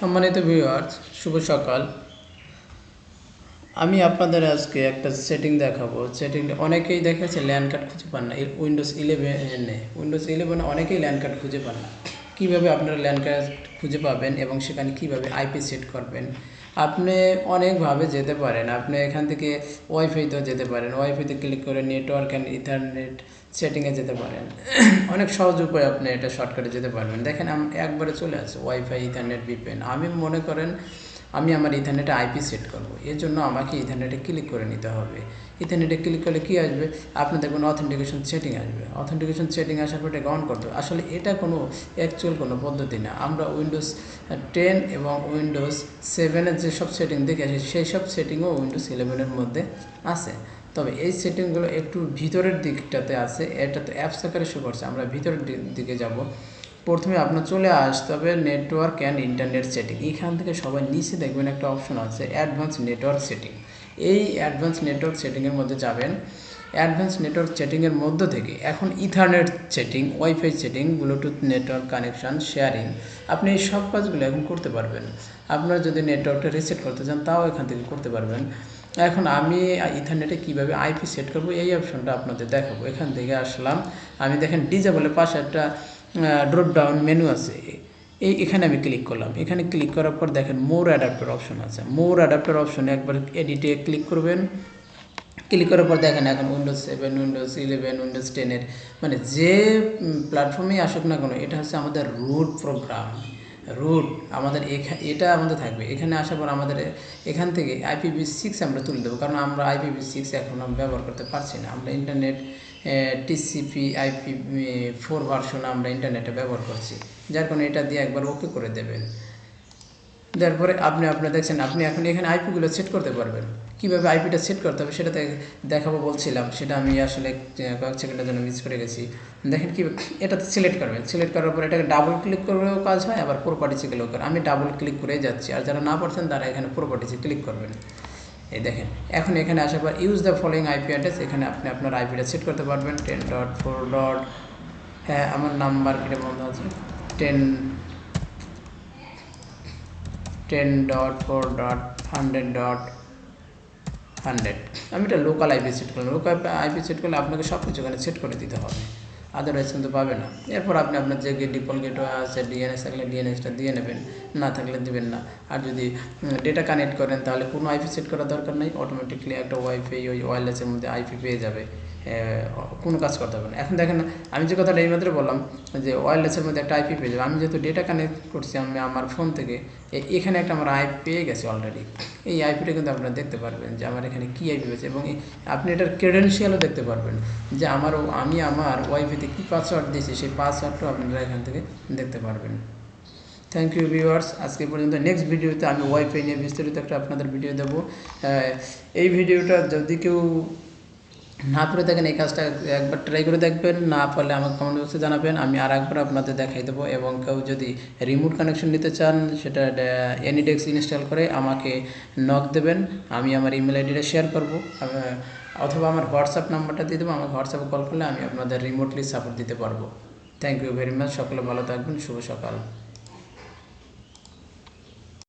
সম্মানিত ভিউয়ার্স শুভ সকাল। আমি আপনাদের আজকে একটা সেটিং দেখাবো। সেটিংটা অনেকেই দেখেছে ল্যান্ড কার্ড খুঁজে পান না। উইন্ডোজ ইলেভেনে উইন্ডোজ ইলেভেনে অনেকেই ল্যান্ড কার্ড খুঁজে পান না। কীভাবে আপনারা ল্যান্ড কার্ড খুঁজে পাবেন এবং সেখানে কীভাবে আইপি সেট করবেন? আপনি অনেকভাবে যেতে পারেন। আপনি এখান থেকে ওয়াইফাইতেও যেতে পারেন। ওয়াইফাইতে ক্লিক করে নেটওয়ার্ক অ্যান্ড ইন্টারনেট সেটিংয়ে যেতে পারেন। অনেক সহজ উপায় আপনি এটা শর্টকাটে যেতে পারবেন। দেখেন, আম একবারে চলে আসে ওয়াইফাই ইন্টারনেট ভিপেন আমি মনে করেন আমি আমার ইথারনেটে আইপি সেট করব। এর জন্য আমাকে ইথারনেটে ক্লিক করে নিতে হবে। ইথারনেটে ক্লিক করলে কী আসবে? আপনি দেখবেন অথেন্টিকেশন সেটিং আসবে। অথেন্টিকেশন সেটিং আসার পর অন করতে হবে। আসলে এটা কোনো অ্যাকচুয়াল কোনো পদ্ধতি না। আমরা উইন্ডোজ টেন এবং উইন্ডোজ সেভেনের যেসব সেটিং দেখে আসি, সেই সব সেটিংও উইন্ডোজ ইলেভেনের মধ্যে আছে। তবে এই সেটিংগুলো একটু ভিতরের দিকটাতে আছে। এটা তো অ্যাপস আকারে শো করছে। আমরা ভিতরের দিকে যাব। প্রথমে আপনার চলে আসতে হবে নেটওয়ার্ক অ্যান্ড ইন্টারনেট সেটিং এখান থেকে সবাই নিচে দেখবেন একটা অপশন আছে অ্যাডভান্স নেটওয়ার্ক সেটিং এই অ্যাডভান্স নেটওয়ার্ক সেটিংয়ের মধ্যে যাবেন। অ্যাডভান্স নেটওয়ার্ক সেটিংয়ের মধ্য থেকে এখন ethernet setting wifi setting Bluetooth network connection sharing আপনি এই সব কাজগুলো এখন করতে পারবেন। আপনার যদি নেটওয়ার্কটা রিসেট করতে চান, তাও এখান থেকে করতে পারবেন। এখন আমি ইথারনেটে কীভাবে আইপি সেট করব, এই অপশনটা আপনাদের দেখাবো। এখান থেকে আসলাম। আমি দেখেন ডিজেবলের পাশে একটা ড্রপ ডাউন মেনু আছে। এই এখানে আমি ক্লিক করলাম। এখানে ক্লিক করার পর দেখেন মোর অ্যাডাপ্টার অপশন আছে। মোর অ্যাডাপ্টার অপশনে একবার এডিটে ক্লিক করবেন। ক্লিক করার পর দেখেন এখন Windows seven Windows eleven Windows টেনের মানে যে প্ল্যাটফর্মেই আসুক না কেন, এটা হচ্ছে আমাদের রুট প্রোগ্রাম রুট আমাদের এখানে এটা আমাদের থাকবে। এখানে আসার পর আমাদের এখান থেকে আইপিভি সিক্স আমরা তুলে দেবো। কারণ আমরা আইপিভি সিক্স এখন আমরা ব্যবহার করতে পারছি না। আমরা internet TCP IP four version আমরা ইন্টারনেটে ব্যবহার করছি। যার কারণে এটা দিয়ে একবার ওকে করে দেবেন। তারপরে আপনি আপনার দেখছেন, আপনি এখন এখানে আইপিগুলো সেট করতে পারবেন। কীভাবে আইপিটা সেট করতে হবে সেটা দেখাবো বলছিলাম, সেটা আমি আসলে কয়েক সেকেন্ডের জন্য মিস করে গেছি। দেখেন কি, এটাতে সিলেক্ট করবেন। সিলেক্ট করার পর এটাকে ডাবল ক্লিক করেও কাজ হয়, আবার প্রপার্টিসে গেলেও করে আমি ডাবল ক্লিক করে যাচ্ছি, আর যারা না পারছেন তারা এখানে প্রপার্টিসে ক্লিক করবেন। এই দেখেন, এখন এখানে আসার পর use the following IP address এখানে আপনি আপনার আইপিটা সেট করতে পারবেন। টেন ডট ফোর ডট হ্যাঁ আমার নাম্বার কেটে বন্ধ আছে। Ten ten dot four dot hundred dot hundred আমি এটা লোকাল আইপি সেট করলাম। লোকাল আইপি সেট করলে আপনাকে সব কিছু এখানে সেট করে দিতে হবে। আদারওয়াইজ কিন্তু পাবে না। এরপর আপনি আপনার যে ডিপল গেট আছে ডিএনএস থাকলে ডিএনএসটা দিয়ে নেবেন, না থাকলে দিবেন না। আর যদি ডেটা কানেক্ট করেন, তাহলে কোনো আইপি সেট করার দরকার নেই। অটোমেটিকলি একটা ওয়াইফাই ওই ওয়্যারলেসের মধ্যে আইপি পেয়ে যাবে। কোনো কাজ করতে হবে না। এখন দেখেন, আমি যে কথাটা এইমাত্র বললাম, যে ওয়্যারলেসের মধ্যে একটা আইপি পেয়ে যাবে। আমি যেহেতু ডেটা কানেক্ট করছি, আমি আমার ফোন থেকে এখানে একটা আমার আইপি পেয়ে গেছে অলরেডি এই আইপিটা কিন্তু আপনারা দেখতে পারবেন যে আমার এখানে কী আইপি পেয়েছে এবং আপনি এটার ক্রেডেন্সিয়ালও দেখতে পারবেন যে আমার ও- আমি আমার ওয়াইফাইতে কী পাসওয়ার্ড দিয়েছি, সেই পাসওয়ার্ডটাও আপনারা এখান থেকে দেখতে পারবেন। থ্যাংক ইউ ভিউয়ার্স আজকে পর্যন্ত নেক্সট ভিডিওতে আমি ওয়াইফাই নিয়ে বিস্তারিত একটা আপনাদের ভিডিও দেবো। এই ভিডিওটা যদি কেউ না করে দেখেন এই কাজটা একবার ট্রাই করে দেখবেন, না পারলে আমাকে কমেন্ট বক্সে জানাবেন, আমি আর একবার আপনাদের দেখাই দেবো। এবং কেউ যদি রিমোট কানেকশন নিতে চান, সেটা এনিডেক্স ইনস্টল করে আমাকে নক দেবেন, আমি আমার ইমেল আইডিটা শেয়ার করব। অথবা আমার হোয়াটসঅ্যাপ নাম্বারটা দিয়ে দেবো, আমাকে হোয়াটসঅ্যাপে কল করলে আমি আপনাদের রিমোটলি সাপোর্ট দিতে পারব। থ্যাংক ইউ ভেরি মাচ সকলে ভালো থাকবেন, শুভ সকাল।